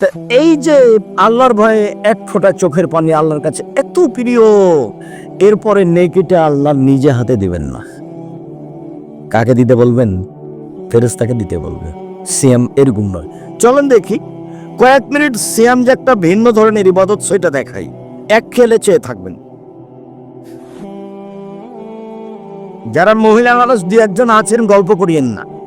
তা এই যে আল্লাহর ভয়ে এক ফোঁটা চোখের পানি আল্লাহর কাছে এত প্রিয়, এরপরে নেকিটা আল্লাহ নিজে হাতে দিবেন না। কাকে দিতে বলবেন? ফেরেস্তাকে দিতে বলবে। সিয়াম এরকম নয়। চলেন দেখি, কয়েক মিনিট সিয়াম যে একটা ভিন্ন ধরনের ইবাদত, সেটা দেখাই। এক খেলে চেয়ে থাকবেন। যারা মহিলা মানুষ, দু একজন আছেন, গল্প করিয়েন না।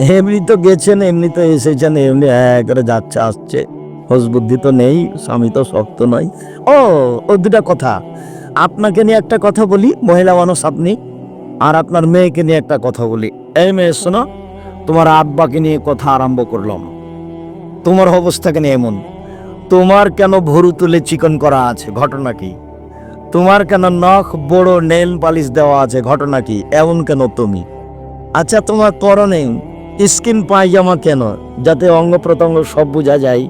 এমনি তো গেছেন, এমনি তো এসেছেন, এমনি হ্যাঁ করে যাচ্ছে, আসছে। হোস বুদ্ধি তো নেই, স্বামী তো শক্ত নয়। ও ও দুটা কথা। আপনাকে নিয়ে একটা কথা বলি, মহিলা মানুষ আপনি, আর আপনার মেয়েকে নিয়ে একটা কথা বলি। এই মেয়ে, শোনো, তোমার আব্বাকে নিয়ে কথা আরম্ভ করলাম। তোমার অবস্থা কেন এমন। তোমার কেন ভরু তুলে চিকন করা আছে? ঘটনা কি? তোমার কেন নখ, বড়, নেল পালিশ দেওয়া আছে? ঘটনা কি? এমন কেন তুমি? আচ্ছা তোমার পরনে স্কিন পায়জামা কেন? যাতে অঙ্গ প্রত্যঙ্গ সব বোঝা যায়।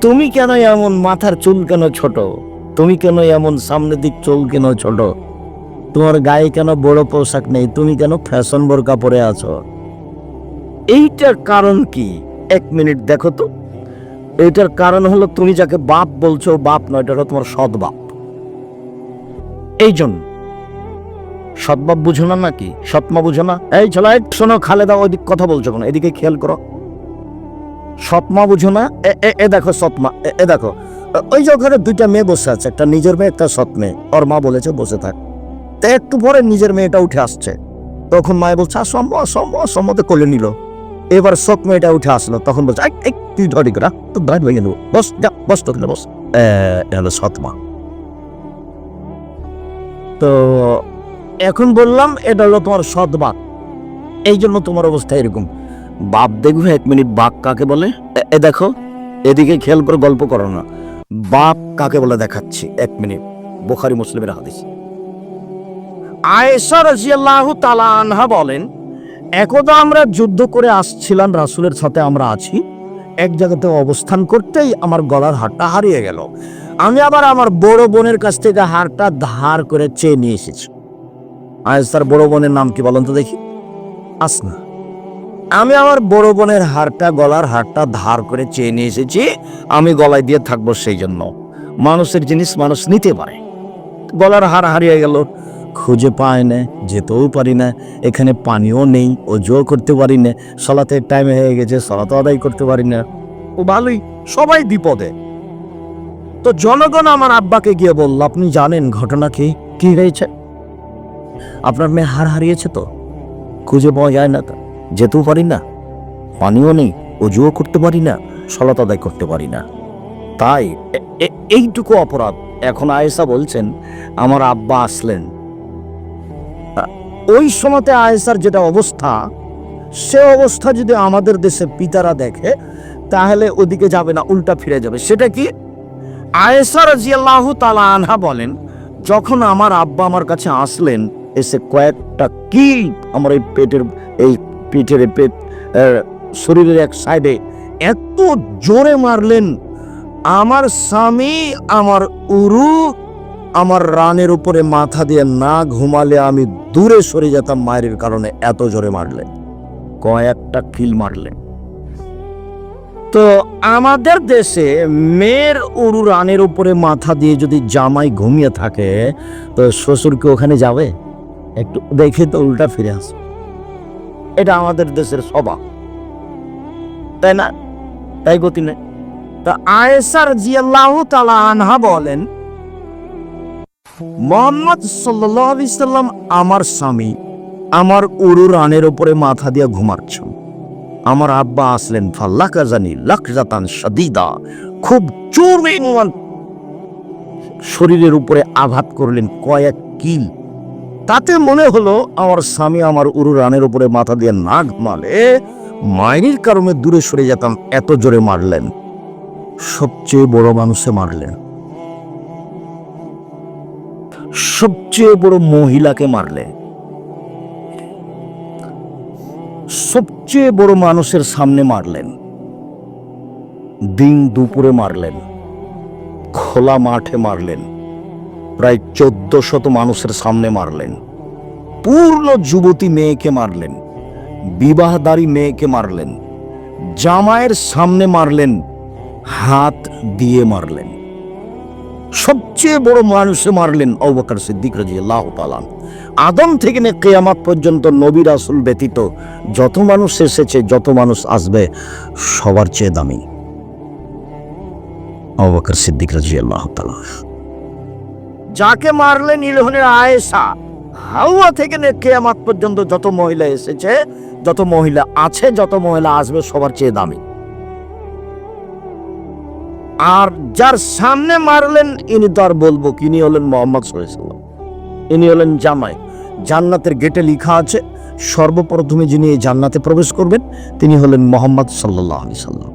তুমি কেন এমন মাথার চুল কেন ছোট? তুমি কেন এমন সামনের দিক চুল কেন ছোট? তোমার গায়ে কেন বড় পোশাক নেই? তুমি কেন ফ্যাশন বোরকা পরে আছো? এইটার কারণ কি? এক মিনিট দেখো তো। এইটার কারণ হলো তুমি যাকে বাপ বলছো, বাপ নয়, এটা হলো তোমার সৎ বাপ। এই জন্য সৎবাপ বুঝো না নাকি? সৎমা বুঝো না? এই চলো এই শোনো খালেদা ওইদিক কথা বলছো কেন? এদিকে খেয়াল করো। সৎমা বুঝো না? এ- দেখো সৎমা এ- দেখো। ওই যে ওখানে দুইটা মেয়ে বসে আছে একটা নিজের মেয়ে একটা সৎ মেয়ে। ওর মা বলেছে বসে থাক। তো একটু পরে নিজের মেয়েটা উঠে আসছে। তখন মায়ে বলছে আসম্ম আসম্ম সম্মতে কোলে নিল। এবার সৎ মেয়েটা উঠে আসলো তখন বলছে "এই, এই, তুই ধরি করা তো ধর ভেঙে নেব। বস যা বস তো বস। হলো সৎমা তো এখন বললাম, এটা হলো তোমার সৎ বাপ এই জন্য তোমার অবস্থা এরকম। বাপ দেখবে এক মিনিট বাপ কাকে বলে? এ- দেখো, এদিকে খেয়াল করে গল্প করো না। বাপ কাকে বলে দেখাচ্ছি, এক মিনিট। বোখারি মুসলিমের হাদিস। আয়েশা রাজিয়াল্লাহু তাআলা আনহা বলেন, একদা আমরা যুদ্ধ করে আসছিলাম, রাসূলের সাথে আমরা আছি। এক জায়গাতে অবস্থান করতেই আমার গলার হারটা হারিয়ে গেল। আমি আবার আমার বড় বোনের কাছ থেকে হারটা ধার করে চেয়ে নিয়ে এসেছি। আয়েশার বড় বোনের নাম কি বলেন তো দেখি? আসনা আমি আমার বড় বোনের হারটা গলার হারটা ধার করে চেয়ে নিয়ে এসেছি। আমি গলায় দিয়ে থাকব সেই জন্য। মানুষের জিনিস মানুষ নিতে পারে। গলার হার হারিয়ে গেল। খুঁজে পায় না, যেতেও পারি না। এখানে পানিও নেই ও ওজো করতে পারি না। সলাতের টাইম হয়ে গেছে, সলাতে আদায় করতে পারি না। ও ভালোই, সবাই বিপদে। তো জনগণ আমার আব্বাকে গিয়ে বলল, আপনি জানেন ঘটনা কি? কি হয়েছে? আপনার মেয়ে হার হারিয়েছে তো? খুঁজে পাওয়া যায় না তা। যেতেও পারি না। পানিও নেই, অজুও করতে পারি না, সলাত আদায় করতে পারি না। তাই এইটুকু অপরাধ, এখন আয়েশা বলছেন, আমার আব্বা আসলেন। ওই সময়তে আয়েশার যেটা অবস্থা, সে অবস্থা যদি আমাদের দেশে পিতারা দেখে, তাহলে ওদিকে যাবে না, উল্টা ফিরে যাবে। সেটা কি? আয়েশা রাজিয়াল্লাহু তালা আনহা বলেন, যখন আমার আব্বা আমার কাছে আসলেন এসে কয়েকটা কি আমার এই পেটের, এই পিঠের পেট শরীরের এক সাইডে এত জোরে মারলেন, আমার স্বামী, আমার উরু, আমার রানের উপরে মাথা দিয়ে না ঘুমালে আমি দূরে সরে যেতাম মায়ের কারণে এত জোরে মারলেন, কয়েকটা কিল মারলেন। তো আমাদের দেশে মেয়ের উরু রানের উপরে মাথা দিয়ে যদি জামাই ঘুমিয়ে থাকে, তো শ্বশুর কি ওখানে যাবে? একটু দেখে তো উল্টা ফিরে আসে। এটা আমাদের দেশের স্বভাব তাই না? তাই গতি নেই। তা আয়েসার জিয়াল্লাহ তালা আনহা বলেন, মোহাম্মদ সাল্লাম আমার স্বামী, আমার উরু রানের উপরে মাথা দিয়ে ঘুমাচ্ছেন। আমার আব্বা আসলেন, ফাল্লাকা জানি লাকজাতান সাদিদা খুব জোরে শরীরের উপরে আঘাত করলেন কয়েক কিল। তাতে মনে হলো আমার স্বামী আমার উরু রানের উপরে মাথা দিয়ে না ঘুমালে মায়ের কারণে দূরে সরে যেতাম, এত জোরে মারলেন। সবচেয়ে বড় মানুষে মারলেন। সবচেয়ে বড় মহিলাকে মারলে সবচেয়ে বড় মানুষের সামনে মারলেন। দিন দুপুরে মারলেন। খোলা মাঠে মারলেন। প্রায় চোদ্দ শত মানুষের সামনে মারলেন। পূর্ণ যুবতী মেয়েকে মারলেন, বিবাহদারী মেয়েকে মারলেন, জামাইয়ের সামনে মারলেন, হাত দিয়ে মারলেন। সবচেয়ে বড় মানুষে মারলেন অবকার সিদ্দিক রাজি আল্লাহ তালান আদম থেকে নে কেয়ামাত পর্যন্ত নবী রাসুল ব্যতীত যত মানুষ এসেছে, যত মানুষ আসবে, সবার চেয়ে দামি। অবকার সিদ্দিক রাজি আল্লাহ তালা যাকে মারলেন ইলহনের আয়েশা, হাওয়া থেকে কেয়ামাত পর্যন্ত যত মহিলা এসেছে, যত মহিলা আছে, যত মহিলা আসবে, সবার চেয়ে দামি। আর যার সামনে মারলেন, ইনি তো আর বলব ইনি হলেন মোহাম্মদ সাল্লাম ইনি হলেন জামাই। জান্নাতের গেটে লেখা আছে, সর্বপ্রথমে যিনি এই জান্নাতে প্রবেশ করবেন, তিনি হলেন মোহাম্মদ সাল্লাহ আলি সাল্লাম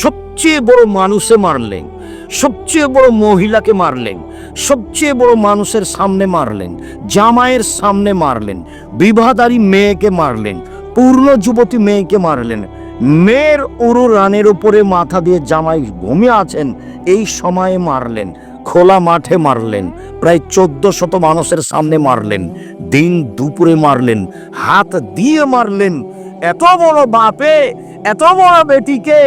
সবচেয়ে বড় মানুষে মারলেন সবচেয়ে বড় মহিলাকে মারলেন, সবচেয়ে বড় মানুষের সামনে মারলেন, জামাইয়ের সামনে মারলেন, বিবাহদারী মেয়েকে মারলেন, পূর্ণ যুবতী মেয়েকে মারলেন। মেয়ের উরু রানের উপরে মাথা দিয়ে জামাই ঘুমিয়ে আছেন, এই সময়ে মারলেন, খোলা মাঠে মারলেন, প্রায় চোদ্দ শত মানুষের সামনে মারলেন, দিন দুপুরে মারলেন, হাত দিয়ে মারলেন, এত বড় বাপে, এত বড় বেটিকে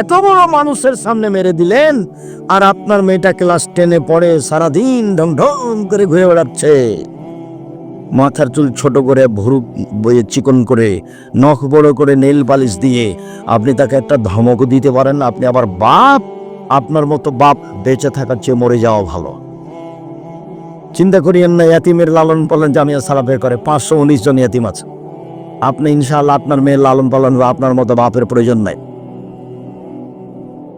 এত বড় মানুষের সামনে মেরে দিলেন, আর আপনার মেয়েটা ক্লাস টেনে পড়ে সারাদিন ঢং ঢং করে ঘুরে বেড়াচ্ছে। মাথার চুল ছোট করে, ভুরু বয়ে চিকন করে, নখ বড় করে, নেল পালিশ দিয়ে। আপনি তাকে একটা ধমক দিতে পারেন আপনি আবার বাপ, আপনার মতো বাপ বেঁচে থাকার চেয়ে মরে যাওয়া ভালো। চিন্তা করিয়েন না, ইয়াতিমের লালন পালন জামিয়া সালাফে করে, পাঁচশো উনিশ জন ইয়াতিম আছে। আপনি ইনশাআল্লাহ আপনার মেয়ের লালন পালন বা আপনার মতো বাপের প্রয়োজন নাই।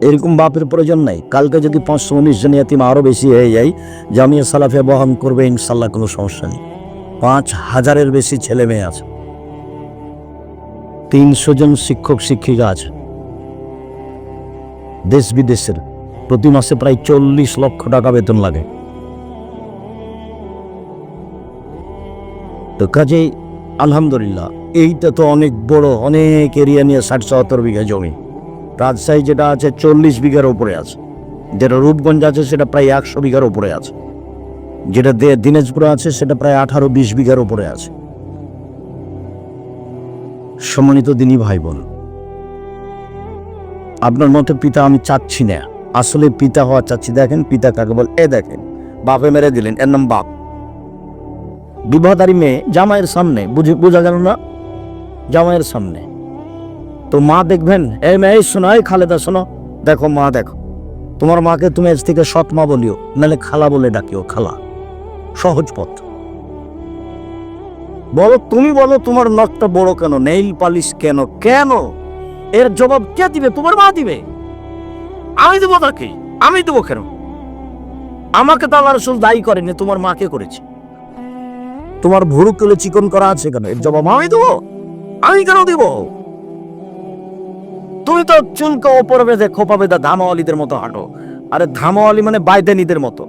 এরকম বাপের প্রয়োজন নাই। কালকে যদি পাঁচশো উনিশ জন ইয়াতিম আরও বেশি হয়ে যায়, জামিয়া সালাফে বহন করবে ইনশাল্লাহ কোনো সমস্যা নেই। পাঁচ হাজারের বেশি ছেলে মেয়ে আছে। তিনশো জন শিক্ষক, শিক্ষিকা আছে। দেশ বিদেশের প্রতি মাসে প্রায় চল্লিশ লক্ষ টাকা বেতন লাগে। তো কাজেই, আলহামদুলিল্লাহ, এইটা তো অনেক বড়, অনেক এরিয়া নিয়ে ষাট সত্তর বিঘা জমি। রাজশাহী যেটা আছে চল্লিশ বিঘার উপরে আছে। যেটা রূপগঞ্জ আছে সেটা প্রায় একশো বিঘার উপরে আছে। যেটা দিনাজপুরে আছে সেটা প্রায় আঠারো বিশ বিঘার উপরে আছে। সম্মানিত দিনী ভাই বোন আপনার মতে পিতা আমি চাচ্ছি না। আসলে পিতা হওয়া চাচ্ছি। দেখেন, পিতা কাকে বল? এ দেখেন, বাপে মেরে দিলেন, এর নাম বাপ। বিবাহদারী মেয়ে জামাইয়ের সামনে, বুঝে বোঝা গেল না? জামাইয়ের সামনে। তো মা দেখবেন, এই মেয়ে শোনো, এই খালেদা, শোনো। দেখো মা, দেখো। তোমার মাকে তুমি আজ থেকে সৎ মা বলিও, নাহলে খালা বলে ডাকিও, খালা। সহজ পথ। বলো, তুমি বলো, তোমার নখটা বড় কেন, নেইল পালিশ কেন কেন? এর জবাব কে দিবে? তোমার মা দিবে। আমি দেবো তাকে, আমি দেবো কেন? আমাকে তো আল্লাহ রসুল দায়ী করেনি তোমার মাকে করেছে। তোমার ভুরু তুলে চিকন করা আছে কেন? এর জবাব আমি দেবো। আমি কেন দেব? তুমি তো চুলকে ওপর বেঁধে খোপা বেঁধে ধামাওয়ালিদের মতো হাঁটো। আরে ধামাওয়ালি মানে বাইদেনিদের মতো।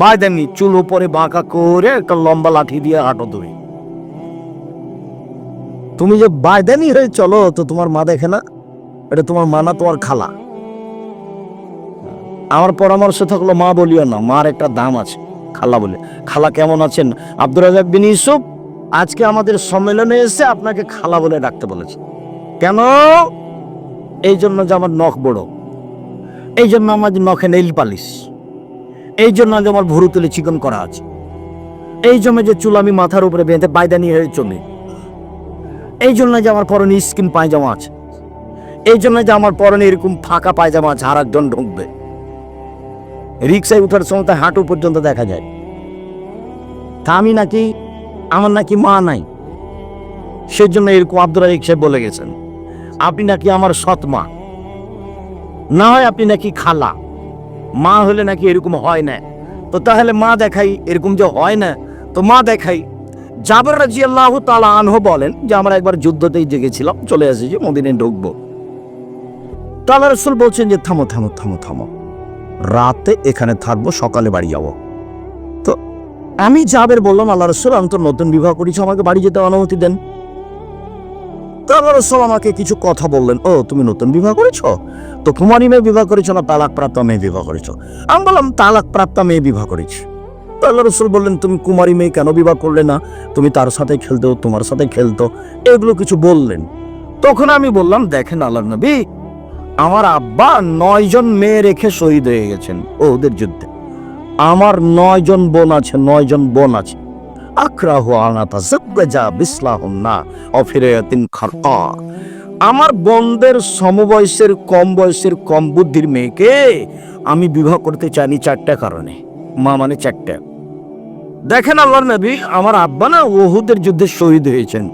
বাইদেনি চুল উপরে বাঁকা করে একটা লম্বা লাঠি দিয়ে হাঁটো তুমি। তুমি যে বাইদেনি হয়ে চলো তো তোমার মা দেখে না? এটা তোমার মা না তোমার খালা? আমার পরামর্শ থাকল মা বলিও না, মার একটা দাম আছে, খালা বলে। খালা কেমন আছেন? আব্দুর রাজাক বিন ইউসুফ, আজকে আমাদের সম্মেলনে এসে আপনাকে খালা বলে ডাকতে বলেছে। কেন? এই জন্য যে আমার নখ বড়। এই জন্য আমার নখে নেইল পালিশ এই জন্য যে আমার ভুরু তুলে চিকন করা আছে। এই জন্য যে চুল আমি মাথার উপরে বেঁধে বাইদানি হয়ে চলি। এই জন্য যে আমার পরনে স্কিন পায়জামা আছে। এই জন্য যে আমার পরনে এরকম ফাঁকা পায়জামা আছে আর একজন ঢুকবে। রিক্সায় উঠার সময় তো হাঁটু পর্যন্ত দেখা যায়। তা আমি নাকি, আমার নাকি মা নাই। সেজন্য এরকম আব্দুল রিক্সায় বলে গেছেন। আপনি নাকি আমার সৎ মা। না হয় আপনি নাকি খালা। মা হলে নাকি এরকম হয় না। তো তাহলে মা দেখাই, এরকম যে হয় না, তো মা দেখাই। জাবর রাজি আল্লাহ তালা আনহ বলেন যে, আমরা একবার যুদ্ধতেই জেগেছিলাম, চলে যে মদিনে ঢুকবো। তালা রসুল বলছেন যে, থামো থামো থামো থামো। রাতে এখানে থাকব, সকালে বাড়ি যাব। তো আমি জাবের বললাম, আল্লাহ রসুল, আমি তো নতুন বিবাহ করেছি, আমাকে বাড়ি যেতে অনুমতি দেন। আল্লাহ রসুল আমাকে কিছু কথা বললেন, ও, তুমি নতুন বিবাহ করেছ? তো কুমারী মেয়ে বিবাহ করেছ না তালাক প্রাপ্ত মেয়ে বিবাহ করেছ? আমি বললাম তালাক প্রাপ্ত মেয়ে বিবাহ করেছি। তো আল্লাহ রসুল বললেন, তুমি কুমারী মেয়ে কেন বিবাহ করলে না? তুমি তার সাথে খেলতো তোমার সাথে খেলতো। এগুলো কিছু বললেন। তখন আমি বললাম, দেখেন আল্লাহ নবী, আমার আব্বা নয় জন মেয়ে রেখে শহীদ হয়ে গেছেন ওদের যুদ্ধে। আমার নয় জন বোন আছে, নয় জন বোন আছে। আক্রাহ আনাতা যা বিসলাহুন না অফিরায়াতিন খারকা। আমার বোনদের সমবয়সের, কম বয়সের, কম বুদ্ধির মেয়েকে আমি বিবাহ করতে চাইনি চারটা কারণে। মা মানে চারটা। দেখেন আল্লাহর নবী, আমার আব্বা না ওহুদের যুদ্ধে শহীদ হয়েছেন।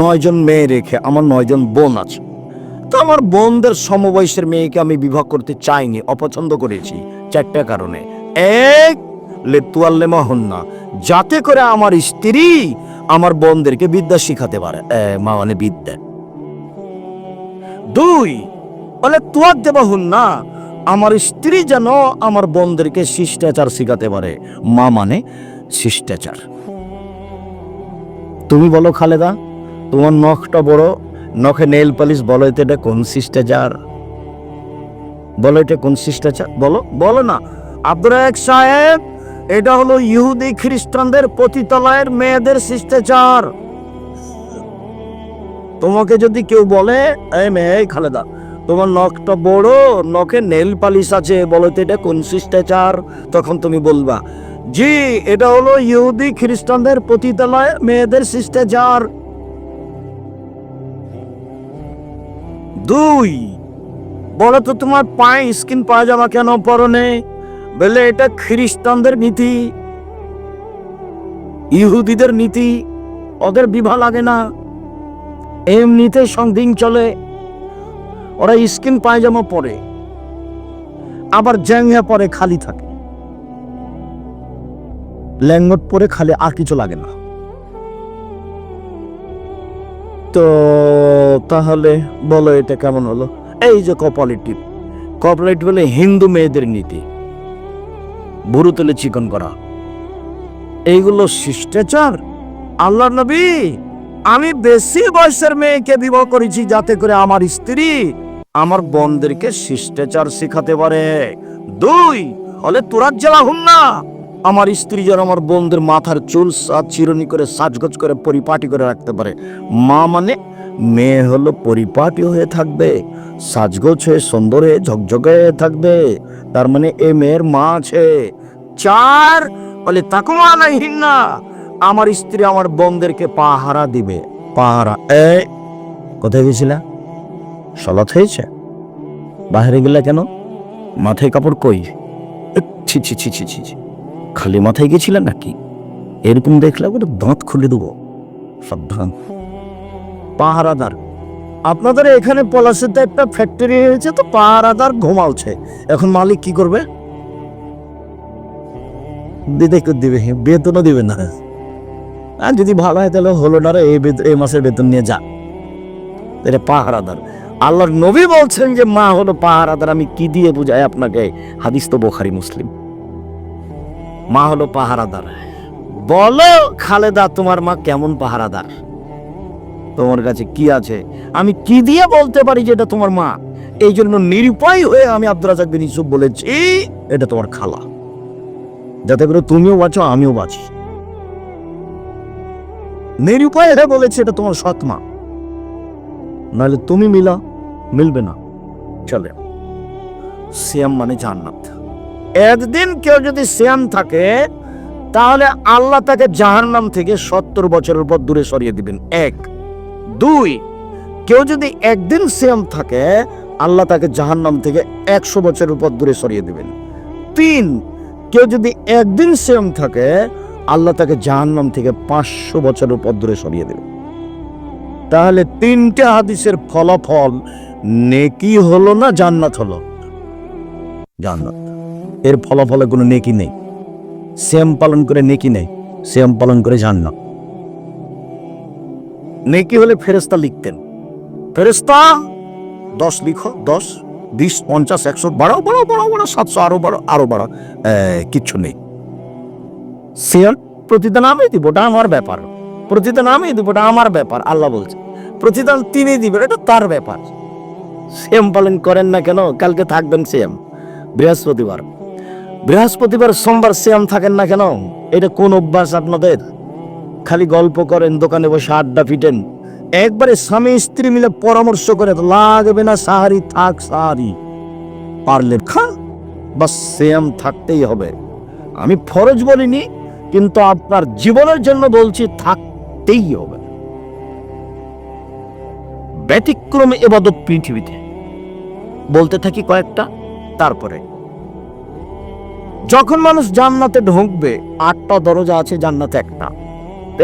নয়জন মেয়ে রেখে আমার নয়জন বোন আছে। তো আমার বোনদের সমবয়সের মেয়েকে আমি বিবাহ করতে চাইনি, অপছন্দ করেছি চারটা কারণে। এক লেতুয়াল্লেমা হন না যাতে করে আমার স্ত্রী আমার বোনদেরকে বিদ্যা শিখাতে পারে। মা মানে বিদ্যা। দুই, বলে হন না আমার স্ত্রী যেন আমার বোনদেরকে শিষ্টাচার শিখাতে পারে। মা মানে শিষ্টাচার। তুমি বলো খালেদা, তোমার নখটা বড়, নখে নেল পালিশ, বলো এটা কোন শিষ্টাচার? বলো এটা কোন শিষ্টাচার? বলো বলো না। আব্দুর এক সাহেব এটা হলো ইহুদি খ্রিস্টানদের পতিতলায়ের মেয়েদের শিষ্টাচার। তোমাকে যদি কেউ বলে, এই মেয়ে খালেদা, তোমার নখটা বড়, নখে নেল পালিশ আছে, বলো তো এটা কোন শিষ্টাচার? তখন তুমি বলবা, জি, এটা হলো ইহুদি খ্রিস্টানদের পতিতালয় মেয়েদের শিষ্টাচার। দুই, বলো তো তোমার পায়ে স্কিন পায়জামা কেন পরনে বলে এটা খ্রিস্টানদের নীতি, ইহুদিদের নীতি, ওদের বিভা লাগে না। এমনিতে সংদিন চলে, ওরা স্কিন পায়জামা পরে, আবার জ্যাঙ্গা পরে খালি থাকে। ল্যাঙ্গট পরে খালি আর কিছু লাগে না। তো তাহলে বলো এটা কেমন হলো? এই যে কপালিটিভ কপালিটিভ বলে হিন্দু মেয়েদের নীতি। বুড়ো তুলে চিকন করা। এইগুলো শিষ্টাচার? আল্লাহ নবী, আমি বেশি বয়সের মেয়েকে বিবাহ করেছি যাতে করে আমার স্ত্রী আমার বোনদেরকে শিষ্টাচার শেখাতে পারে। দুই হলে তোরার জেলা হুন না। আমার স্ত্রী যেন আমার বোনদের মাথার চুল চিরনি করে সাজগোজ করে পরিপাটি করে রাখতে পারে। মা মানে মেয়ে হলো পরিপাটি হয়ে থাকবে, সাজগোজ হয়ে সুন্দর হয়ে ঝকঝকে হয়ে থাকবে, তার মানে এ মেয়ের মা আছে। চার, বলে তাকুমা না আমার স্ত্রী আমার বোনদেরকে পাহারা দিবে। পাহারা, এ, কোথায় গেছিলা? সলাৎ হয়েছে? বাইরে গেলে কেন? মাথায় কাপড় কই? ছি ছি ছি ছি ছি। খালি মাথায় গেছিলে নাকি? এরকম দেখলে ওটা দাঁত খুলে দেবো। সাবধান। পাহারাদার। আপনাদের এখানে পলাশিতে একটা ফ্যাক্টরি হয়েছে তো পাহারাদার ঘুমালছে। এখন মালিক কি করবে? দিতে দিবে, বেতনও দিবে না। আর যদি ভালো হয় তাহলে হলো না এই এই মাসের বেতন নিয়ে যা। এটা পাহারাদার। আল্লাহর নবী বলছেন যে, মা হলো পাহারাদার, আমি কি দিয়ে বুঝাই আপনাকে? হাদিস তো বোখারি মুসলিম। মা হলো পাহারাদার। বলো, খালেদা, তোমার মা কেমন পাহারাদার? তোমার কাছে কি আছে? আমি কি দিয়ে বলতে পারি যে এটা তোমার মা? এই জন্য নিরুপায় হয়ে আমি আব্দুল রাজাক বিন ইউসুফ বলেছি, এটা তোমার খালা। যাতে করে তুমিও বাঁচো, আমিও বাঁচি। নিরুপায় হয়ে বলেছে, এটা তোমার সৎ মা। নাহলে তুমি মিলা, মিলবে না। চলে। সিয়াম মানে জান্নাত। একদিন কেউ যদি সিয়াম থাকে, তাহলে আল্লাহ তাকে জাহান্নাম থেকে সত্তর বছরের পর দূরে সরিয়ে দিবেন। এক। দুই, কেউ যদি একদিন সিয়াম থাকে, আল্লাহ তাকে জাহান্নাম থেকে একশো বছরের উপর দূরে সরিয়ে দেবেন। তিন, কেউ যদি একদিন সেম থাকে, আল্লাহ তাকে জাহান্নাম থেকে পাঁচশো বছরের উপর দূরে সরিয়ে দেবেন। তাহলে তিনটে হাদিসের ফলাফল নেকি হলো না জান্নাত হলো? জান্নাত। এর ফলাফলে কোনো নেকি নেই। শ্যাম পালন করে নেকি নেই। শ্যাম পালন করে জান্নাত। নেকি হলে ফেরেস্তা লিখতেন। ফেরেস্তা দশ লিখো দশ বিশ পঞ্চাশ একশো বাড়াও বাড়াও বাড়াও বাড়াও সাতশো আরও বাড়াও আরও এ, কিচ্ছু নেই। সিয়াম প্রতিদান আমি দিব ওটা আমার ব্যাপার। প্রতিদান আমি দিব ওটা আমার ব্যাপার আল্লাহ বলছে। প্রতিদান তিনি দিবেন এটা তার ব্যাপার। সেম পালন করেন না কেন? কালকে থাকবেন সেম বৃহস্পতিবার। বৃহস্পতিবার সোমবার শ্যাম থাকেন না কেন? এটা কোন অভ্যাস আপনাদের? খালি গল্প করেন, দোকানে বসে আড্ডা পিটেন একবারে স্বামী স্ত্রী মিলে পরামর্শ করে, লাগবে না সাহারি, থাক সাহারি। পারলে খা বা শ্যাম থাকতেই হবে। আমি ফরজ বলিনি, কিন্তু আপনার জীবনের জন্য বলছি, থাকতেই হবে। ব্যতিক্রমে এবাদত পৃথিবীতে। বলতে থাকি কয়েকটা, তারপরে। যখন মানুষ জান্নাতে ঢুকবে, আটটা দরজা আছে জান্নাতে একটা।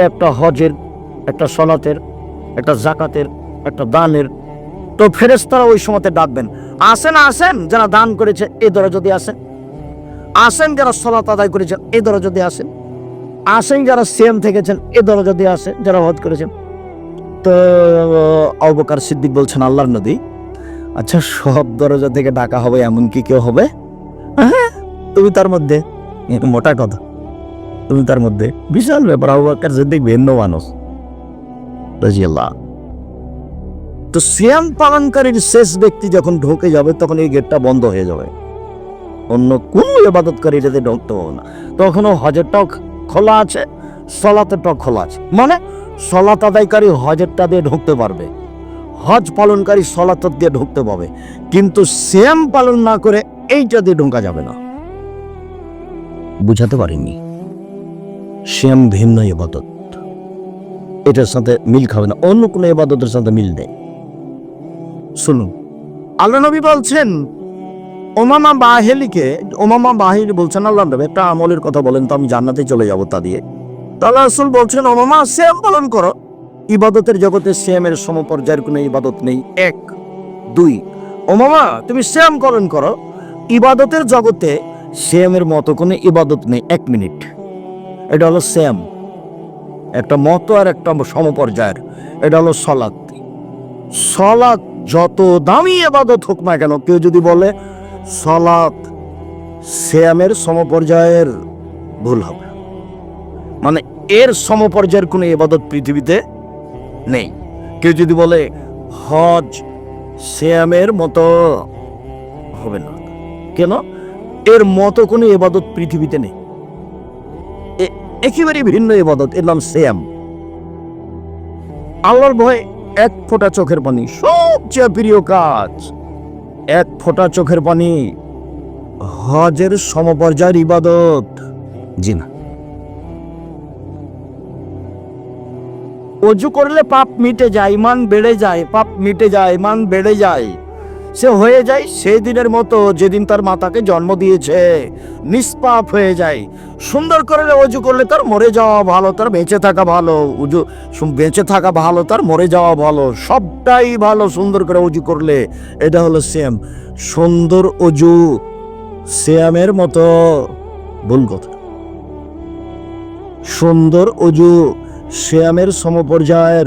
একটা হজের, একটা সলাতের, একটা জাকাতের, একটা দানের। তো ফেরেস্তারা ওই সময়তে ডাকবেন, আসেন আসেন, যারা দান করেছে, এ দরজা যদি আসেন। আসেন যারা সলাত আদায় করেছেন এ দরজা দিয়ে আসেন। আসেন যারা সেম থেকেছেন, এ দরজা যদি আসেন, যারা হজ করেছেন। তো অবকার সিদ্দিক বলছেন, আল্লাহর নদী আচ্ছা সব দরজা থেকে ডাকা হবে, এমন কি কেউ হবে? হ্যাঁ তুমি তার মধ্যে মোটা কথা। তার মধ্যে বিশাল ব্যাপার আবুবাক্কার সিদ্দিক ভিন্ন মানুষ। রাজিয়াল্লাহ। তো সিয়াম পালনকারীর শেষ ব্যক্তি যখন ঢোকে যাবে, তখন এই গেটটা বন্ধ হয়ে যাবে। অন্য কোনো ইবাদতকারী এটাতে ঢুকতে হবে না। তখনও হজেরটাও খোলা আছে সলাতেরটাও খোলা আছে। মানে সলাত আদায়কারী হজেরটা দিয়ে ঢুকতে পারবে। হজ পালনকারী সলাত দিয়ে ঢুকতে পারবে। কিন্তু শ্যাম পালন না করে এইটা দিয়ে ঢোকা যাবে না। বুঝাতে পারিনি। শ্যাম ভিন্ন ইবাদত। এটার সাথে মিল খাবে না। অন্য কোনো ইবাদতের সাথে মিল নেই। শুনুন, আল্লাহ নবী বলছেন, ওমামা বাহেলিকে, ওমামা বাহির বলছেন, আল্লাহ নবী একটা আমলের কথা বলেন, তো আমি জান্নাতে চলে যাব তা দিয়ে। তাহলে আসল বলছেন, ওমামা শ্যাম পালন করো। ইবাদতের জগতে শ্যামের সমপর্যায়ের কোনো ইবাদত নেই। এক। দুই। ওমামা, তুমি শ্যাম পালন করো। ইবাদতের জগতে শ্যামের মতো কোনো ইবাদত নেই। এক মিনিট। এটা হলো শ্যাম। একটা মতো আর একটা সমপর্যায়ের। এটা হলো সলাৎ। সলাৎ যত দামি এবাদত হোক না কেন, কেউ যদি বলে সলাৎ শ্যামের সমপর্যায়ের ভুল হবে। মানে এর সমপর্যায়ের কোনো এবাদত পৃথিবীতে নেই। কেউ যদি বলে হজ শ্যামের মতো হবে না। কেন? এর মতো কোনো এবাদত পৃথিবীতে নেই। একেবারে ভিন্ন এবাদত এর নাম শ্যাম আল্লাহর ভয় এক ফোঁটা চোখের পানি, সবচেয়ে প্রিয় কাজ, এক ফোঁটা চোখের পানি, হজের সমপর্যায়ের ইবাদত। জি না। অজু করলে পাপ মিটে যায় ইমান বেড়ে যায়, পাপ মিটে যায় ইমান বেড়ে যায়। সে হয়ে যায় সেই দিনের মতো যেদিন তার মাতাকে জন্ম দিয়েছে। নিষ্পাপ হয়ে যায়। সুন্দর করে অজু করলে তার মরে যাওয়া ভালো, তার বেঁচে থাকা ভালো উজু বেঁচে থাকা ভালো, তার মরে যাওয়া ভালো, সবটাই ভালো সুন্দর করে অজু করলে। এটা হলো সেম সুন্দর অজু শ্যামের মতো। ভুল কথা। সুন্দর অজু শ্যামের সমপর্যায়ের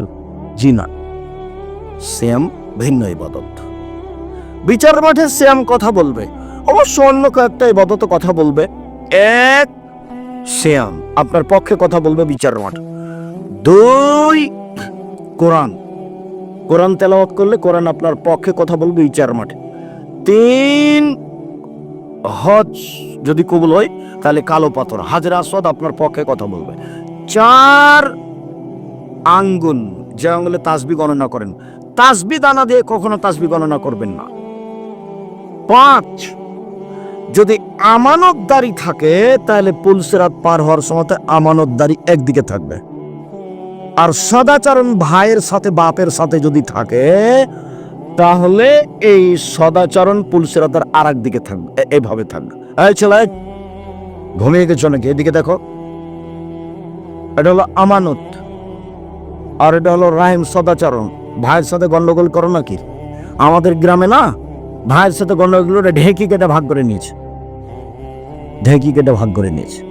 জিনা। শ্যাম ভিন্ন ইবাদত বিচার মাঠে শ্যাম কথা বলবে। অবশ্য অন্য কয়েকটা ইবাদত কথা বলবে। এক, শ্যাম, আপনার পক্ষে কথা বলবে বিচার মাঠ। দুই, কোরআন। কোরআন তেলাওয়াত করলে কোরআন আপনার পক্ষে কথা বলবে বিচার মাঠে। তিন, হজ যদি কবুল হয়, তাহলে কালো পাথর, হাজরা আসওয়াদ আপনার পক্ষে কথা বলবে। চার আঙ্গুল যে আঙ্গুলে তাসবি গণনা করেন। তাসবি দানা দিয়ে কখনো তাসবি গণনা করবেন না। পাঁচ। যদি আমানতদারি থাকে, তাহলে পুলসেরাত পার হওয়ার সময় আমানতদারি একদিকে থাকবে। আর সদাচরণ ভাইয়ের সাথে, বাপের সাথে যদি থাকে, তাহলে এই সদাচরণ পুলসেরাতের আর দিকে থাকবে এইভাবে থাকবে। এই ছেলে, ঘুমিয়ে গেছো নাকি? এদিকে দেখো। এটা হলো আমানত, আর এটা হলো রাহিম সদাচরণ। ভাইয়ের সাথে গন্ডগোল করো নাকি? আমাদের গ্রামে না ভাইয়ের সাথে গন্ডগোল করে ঢেকি কেটে ভাগ করে নিয়েছে। ঢেকি কেটে ভাগ করে নিয়েছে।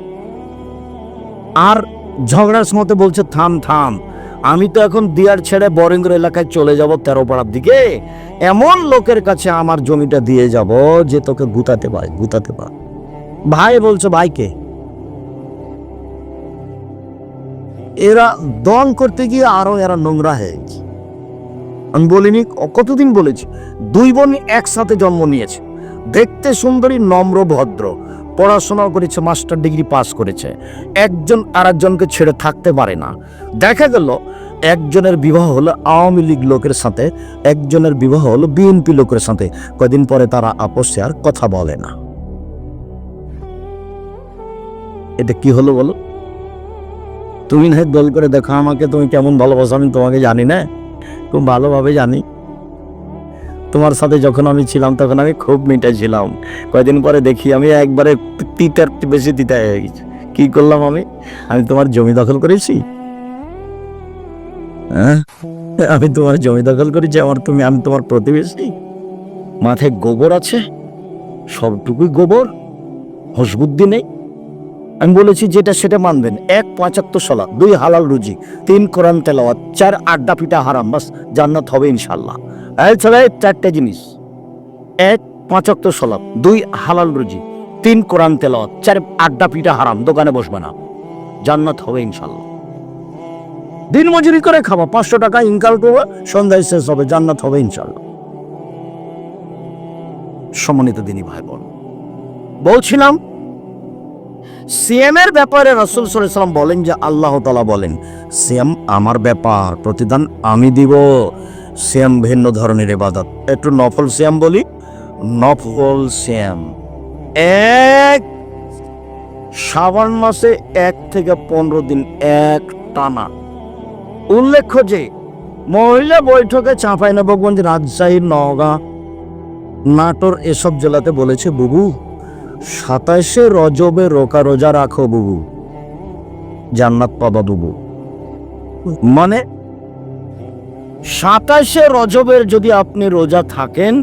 আর ঝগড়ার সময় বলছে, থাম থাম, আমি তো এখন দিয়ার ছেড়ে বরেঙ্গর এলাকায় চলে যাব তেরো পাড়ার দিকে। এমন লোকের কাছে আমার জমিটা দিয়ে যাব যে তোকে গুতাতে পারে গুতাতে পারে ভাই বলছে ভাইকে এরা দল করতে গিয়ে আরও এরা নোংরা হয়ে গেছে। আমি বলিনি কতদিন বলেছি? দুই বোন একসাথে জন্ম নিয়েছে। দেখতে সুন্দরী, নম্র, ভদ্র। পড়াশোনাও করেছে, মাস্টার ডিগ্রি পাস করেছে। একজন আরেকজনকে ছেড়ে থাকতে পারে না। দেখা গেল, একজনের বিবাহ হলো আওয়ামী লীগ লোকের সাথে, একজনের বিবাহ হলো বিএনপি লোকের সাথে। কদিন পরে তারা আপোষে আর কথা বলে না। এটা কি হলো বলো? তুমি না দল করে দেখো আমাকে, তুমি কেমন ভালোবাসো আমি তোমাকে জানি না। খুব ভালোভাবে জানি। তোমার সাথে যখন আমি ছিলাম, তখন আমি খুব মিঠা ছিলাম কয়দিন পরে দেখি আমি একবারে তিতার বেশি তিতা হয়ে গেছি। কি করলাম আমি? আমি তোমার জমি দখল করেছি? হ্যাঁ? আমি তোমার জমি দখল করেছি, আমার তুমি, আমি তোমার প্রতিবেশী। মাথায় গোবর আছে? সবটুকুই গোবর? হসবুদ্ধি নেই? আমি বলেছি যেটা সেটা মানবেন। এক পঁচাত্তর সালা, দুই হালাল রুজি, তিন কোরআন তেলাওয়াত, চার আড্ডা পিঠা হারাম, বাস জান্নাত হবে ইনশাল্লাহ এই ছেলে চারটে জিনিস, এক পঁচাত্তর সালাদ দুই হালাল রুজি, তিন কোরআন তেলাওয়াত, চার আড্ডা পিঠা হারাম, দোকানে বসবে না, জান্নাত হবে ইনশাল্লাহ দিন মজুরি করে খাব, পাঁচশো টাকা ইনকাম করব, সন্ধ্যায় শেষ হবে, জান্নাত হবে ইনশাল্লাহ সম্মানিত দিনী ভাই বোন, বলছিলাম সিএম এর ব্যাপারে রসুল সাল্লাম বলেন যে আল্লাহ তালা বলেন সিএম আমার ব্যাপার, প্রতিদান আমি দিব। সিএম ভিন্ন ধরনের ইবাদত। একটু নফল সিয়াম বলি, নফল সিয়াম এক শ্রাবণ মাসে এক থেকে পনেরো দিন এক টানা। উল্লেখ্য যে, মহিলা বৈঠকে চাঁপাইনবাবগঞ্জ, রাজশাহী, নওগাঁ, নাটোর, এসব জেলাতে বলেছে, বুবু সাতাইশে রজবে রোকা রোজা রাখো বুবু। জান্নাত পাবা বুবু মানে সাতাশে রজবের যদি আপনি রোজা থাকেন,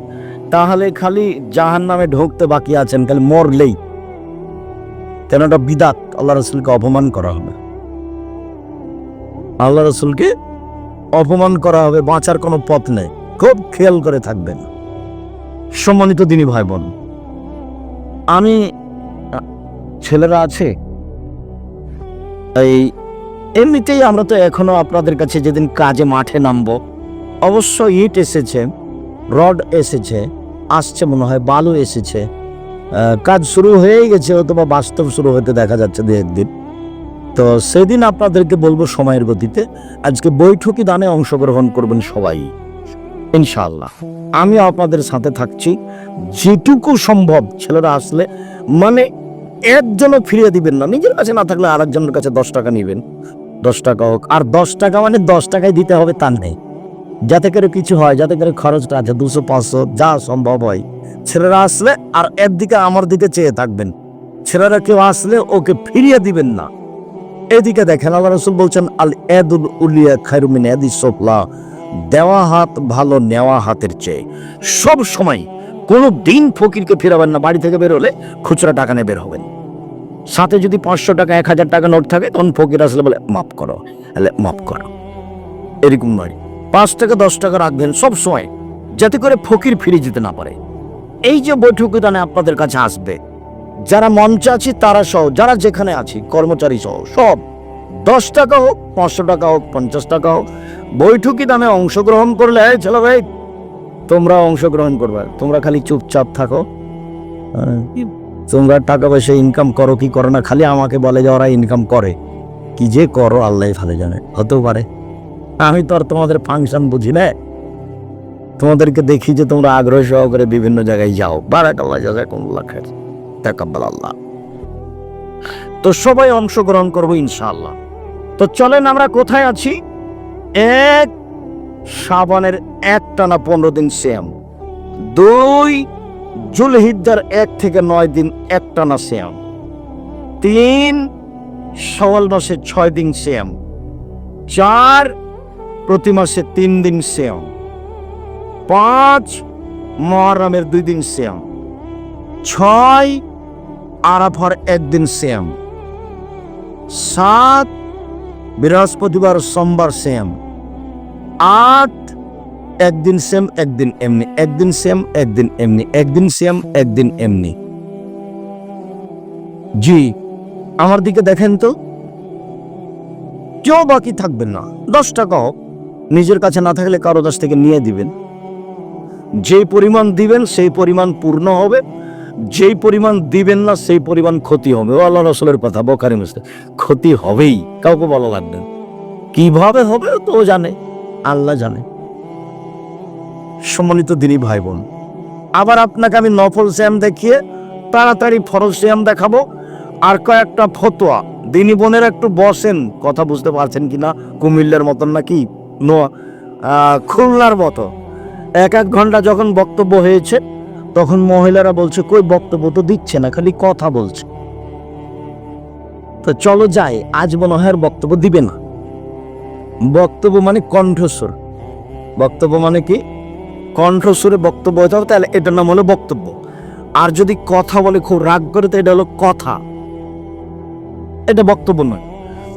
তাহলে খালি জাহান নামে ঢুকতে বাকি আছেন, খালি মরলেই। কেন এটা বিদাত, আল্লাহ রসুলকে অপমান করা হবে। আল্লাহ রসুলকে অপমান করা হবে, বাঁচার কোনো পথ নেই। খুব খেয়াল করে থাকবেন। সম্মানিত দিনী ভাই বোন আমি ছেলেরা আছে? এই, এমনিতেই আমরা তো এখনও আপনাদের কাছে যেদিন কাজে মাঠে নামবো, অবশ্য ইট এসেছে, রড এসেছে, আসছে মনে হয়, বালু এসেছে। কাজ শুরু হয়েই গেছে, অথবা বাস্তব শুরু হতে দেখা যাচ্ছে দু একদিন। তো সেদিন আপনাদেরকে বলব সময়ের গতিতে, আজকে বৈঠকি দানে অংশগ্রহণ করবেন সবাই। ইনশাআল্লাহ। আমি আপনাদের সাথে থাকছি। যেটুকু সম্ভব ছেলেরা আসলে মানে একজনও ফিরিয়ে দিবেন না। নিজের কাছে না থাকলে আরেকজনের কাছে দশ টাকা নেবেন। দশ টাকা হোক। আর দশ টাকা মানে দশ টাকায় দিতে হবে তার নেই। যাতে করে কিছু হয়, যাতে করে খরচটা আছে, দুশো, পাঁচশো, যা সম্ভব হয়। ছেলেরা আসলে, আর এর দিকে আমার দিকে চেয়ে থাকবেন। ছেলেরা কেউ আসলে ওকে ফিরিয়ে দিবেন না। এদিকে দেখেন, আল্লাহ রসুল বলছেন আল এদুল উলিয়া খায়রুমিন এদি সোফলা। দেওয়া হাত ভালো নেওয়া হাতের চেয়ে। সব সময় কোনো দিন ফকিরকে ফেরাবেন না, বাড়ি থেকে বের হলে খুচরা টাকা নিয়ে বের হবেন। সাথে যদি পাঁচশো টাকা, এক হাজার টাকা নোট থাকে, তখন ফকির আসলে বলে, মাফ করো, তাহলে মাফ করো। এরকম নয়। পাঁচ টাকা, দশ টাকা রাখবেন সব সময়, যাতে করে ফকির ফিরে যেতে না পারে। এই যে বৈঠক বৈঠকদানে আপনাদের কাছে আসবে, যারা মঞ্চে আছি তারা সহ, যারা যেখানে আছি, কর্মচারী সহ, সব। দশ টাকা হোক, পাঁচশো টাকা হোক, পঞ্চাশ টাকা হোক, বৈঠকি দামে অংশগ্রহণ করলে, "এই ছেলে ভাই, তোমরা অংশগ্রহণ করবে, তোমরা খালি চুপচাপ থাকো। তোমরা টাকা পয়সা ইনকাম করো, কি করো না, খালি আমাকে বলে যে ওরা ইনকাম করে। কি যে করো, আল্লাহ ভালো জানে, হতেও পারে। আমি তো আর তোমাদের ফাংশন বুঝি না। তোমাদেরকে দেখি যে তোমরা আগ্রহ সহকারে বিভিন্ন জায়গায় যাও। বারাকাল্লাহ, জাজাকুমুল্লাহ খায়ের তাকাব্বাল আল্লাহ। তো সবাই অংশগ্রহণ করব ইনশাআল্লাহ। তো চলেন আমরা কোথায় আছি? এক, সাবানের এক টানা পনেরো দিন শ্যাম। দুই জুলহিদ্দার এক থেকে নয় দিন এক টানা শ্যাম। তিন সওয়াল মাসে ছয় দিন শ্যাম। চার, প্রতি মাসে তিন দিন শ্যাম। পাঁচ, মহরমের দুই দিন শ্যাম। ছয়, আরাফার একদিন শ্যাম। সাত বৃহস্পতিবার সোমবার শ্যাম আট, একদিন সেম একদিন এমনি। একদিন সেম একদিন এমনি। একদিন সেম একদিন এমনি। জি, আমার দিকে দেখেন তো। কেউ বাকি থাকবেন না। দশ টাকা হোক, নিজের কাছে না থাকলে কারও কাছ থেকে নিয়ে দিবেন। যে পরিমাণ দিবেন, সেই পরিমাণ পূর্ণ হবে। যেই পরিমাণ দিবেন না সেই পরিমাণ ক্ষতি হবে। ও আল্লাহ রসলের কথা বোখারি মুসলিম। ক্ষতি হবেই কাউকে বলা লাগবে। কীভাবে হবে তো জানে আল্লাহ জানে। সম্মানিত দিনই ভাই বোন আবার আপনাকে আমি নফল শ্যাম দেখিয়ে তাড়াতাড়ি ফরজ শ্যাম দেখাবো। আর কয়েকটা ফতোয়া। দিনী বোনের একটু বসেন কথা বুঝতে পারছেন কি না? কুমিল্লার মতন নাকি? নো আহ, খুলনার মতো। এক এক ঘণ্টা যখন বক্তব্য হয়েছে তখন মহিলারা বলছে, কই বক্তব্য তো দিচ্ছে না, খালি কথা বলছে। তো চলো যাই, আজ মনে হয় বক্তব্য দিবে না। বক্তব্য মানে কণ্ঠস্বর। বক্তব্য মানে কি? কণ্ঠস্বরে বক্তব্য হতে হবে, তাহলে এটার নাম হলো বক্তব্য। আর যদি কথা বলে খুব রাগ করে, তো এটা হলো কথা। এটা বক্তব্য নয়।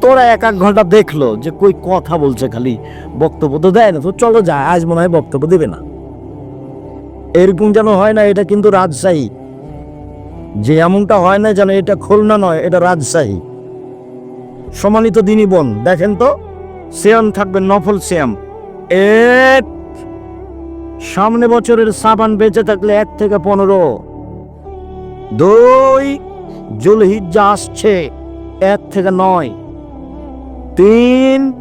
তোরা এক এক ঘণ্টা দেখল যে কই কথা বলছে খালি, বক্তব্য তো দেয় না, তো চলো যায় আজ মনে হয় বক্তব্য দেবে না। এরকম যেন হয় না, এটা কিন্তু রাজশাহী। যে এমনটা হয় না যেন এটা খুলনা নয়, এটা রাজশাহী। সমানিত দিনী বোন, দেখেন তো শ্যাম থাকবে, নফল শ্যাম এক, সামনে বছরের সাবান বেঁচে থাকলে এক থেকে পনেরো। দুই, জুলহিজ্জা আসছে এক থেকে নয়। তিন,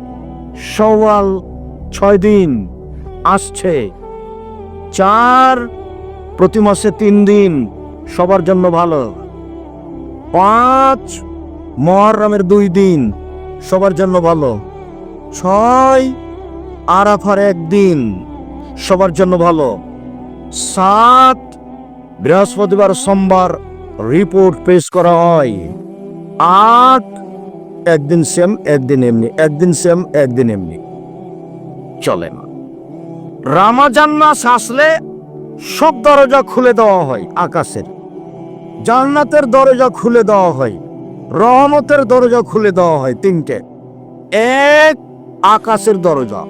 সওয়াল ছয় দিন আসছে। চার প্রতি মাসে তিন দিন সবার জন্য ভালো। পাঁচ মহরমের দুই দিন সবার জন্য ভালো। ছয় আরাফার একদিন সবার জন্য ভালো। সাত বৃহস্পতিবার সোমবার রিপোর্ট পেশ করা হয়। আট একদিন সেম একদিন এমনি, একদিন সেম একদিন এমনি। চলে না। রামাজান মাস আসলে সব দরজা খুলে দেওয়া হয় আকাশের। জান্নাতের দরজা খুলে দেওয়া হয়, রহমতের দরজা খুলে দেওয়া হয় তিনটে। এক, আকাশের দরজা।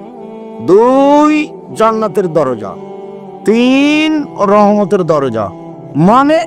দুই, জান্নাতের দরজা। তিন, রহমতের দরজা। মানে